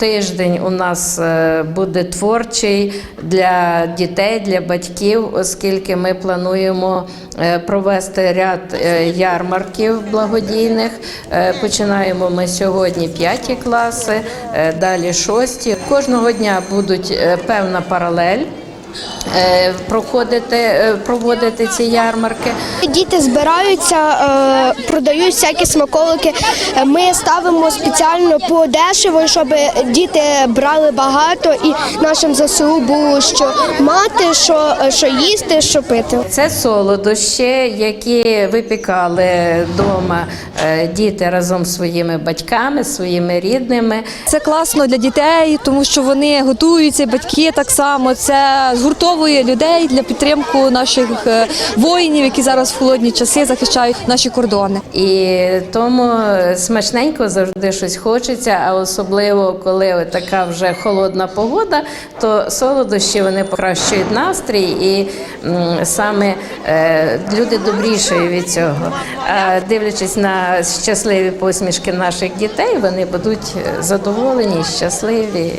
Тиждень у нас е, буде творчий для дітей, для батьків, оскільки ми плануємо е, провести ряд е, ярмарків благодійних. Починаємо ми сьогодні п'яті класи, далі шості. Кожного дня будуть певна паралель. Е, Проходити, е, проводити ці ярмарки. Діти збираються, е, продають всякі смаколики. Ми ставимо спеціально по дешево, щоб діти брали багато і нашим ЗСУ було що мати, що, що їсти, що пити. Це солодощі, які випікали вдома діти разом з своїми батьками, своїми рідними. Це класно для дітей, тому що вони готуються, батьки так само. Це згуртовує людей для підтримки наших е, воїнів, які зараз в холодні часи захищають наші кордони. І тому смачненько завжди щось хочеться, а особливо коли така вже холодна погода, то солодощі вони покращують настрій і саме е, люди добрішають від цього. А дивлячись на щасливі посмішки наших дітей, вони будуть задоволені, щасливі.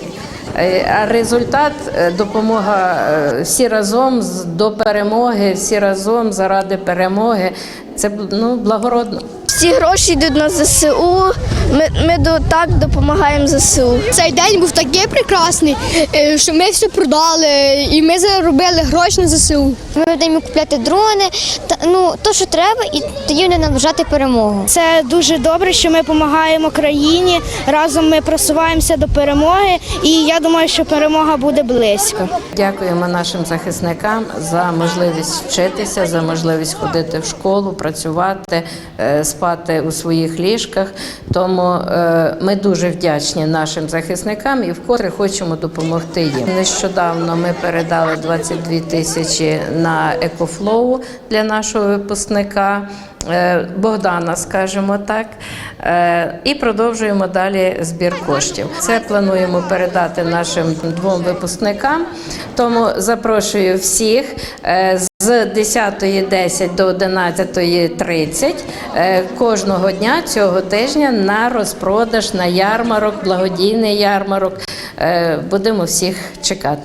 Е, А результат е, допомога е, всі разом до перемоги, всі разом заради перемоги. Це ну благородно. Всі гроші йдуть на ЗСУ. Ми, ми до, так допомагаємо ЗСУ. Цей день був такий прекрасний, е, що ми все продали і ми заробили гроші на ЗСУ. Ми будемо купляти дрони, та ну то, що треба, і тоді не наближати перемогу. Це дуже добре, що ми допомагаємо країні. Разом ми просуваємося до перемоги, і я думаю, що перемога буде близько. Дякуємо нашим захисникам за можливість вчитися, за можливість ходити в школу, працювати, е, спати у своїх ліжках. Тому е, ми дуже вдячні нашим захисникам і вкотре хочемо допомогти їм. Нещодавно ми передали 22 тисячі на екофлоу для нашого випускника. е, Богдана, скажімо так, Е, і продовжуємо далі збір коштів. Це плануємо передати нашим двом випускникам. Тому запрошую всіх з 10.10 до 11.30 е, кожного дня цього тижня на розпродаж, на ярмарок, благодійний ярмарок. Е, Будемо всіх чекати.